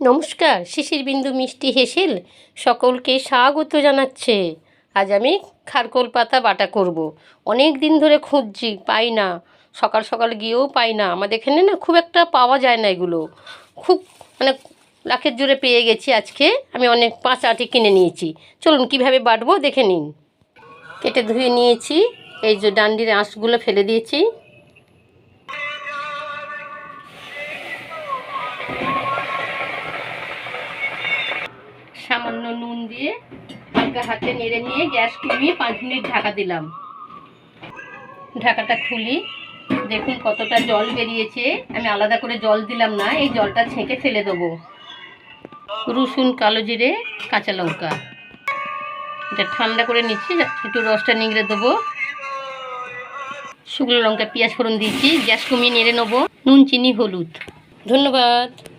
নমস্কার, শিশির বিন্দু মিষ্টি হেসেল সকলকে স্বাগত জানাচ্ছে। আজ আমি খারকোল পাতা বাটা করব। অনেক দিন ধরে খুঁজছি, পাই না। সকাল সকাল গিয়েও পাই না। আমাদের এখানে না খুব একটা পাওয়া যায় না এগুলো। খুব মানে লাখের জোরে পেয়ে গেছি আজকে। আমি অনেক পাঁচ আটি কিনে নিয়েছি। চলুন কীভাবে বাটবো দেখে নিন। কেটে ধুয়ে নিয়েছি। এই যে ডান্ডির আঁশগুলো ফেলে দিয়েছি। সামান্য নুন দিয়ে হালকা হাতে নেড়ে নিয়ে গ্যাস কমিয়ে পাঁচ মিনিট ঢাকা দিলাম। ঢাকাটা খুলি। দেখুন কতটা জল বেরিয়েছে। আমি আলাদা করে জল দিলাম না, এই জলটা ছেঁকে ফেলে দেবো। রসুন, কালো জিরে, কাঁচা লঙ্কা। এটা ঠান্ডা করে নিচ্ছি, একটু রসটা নিংড়ে দেবো। শুকনো লঙ্কা, পেঁয়াজ ফোড়ন দিয়েছি, গ্যাস কমিয়ে নেড়ে নেব। নুন, চিনি, হলুদ। ধন্যবাদ।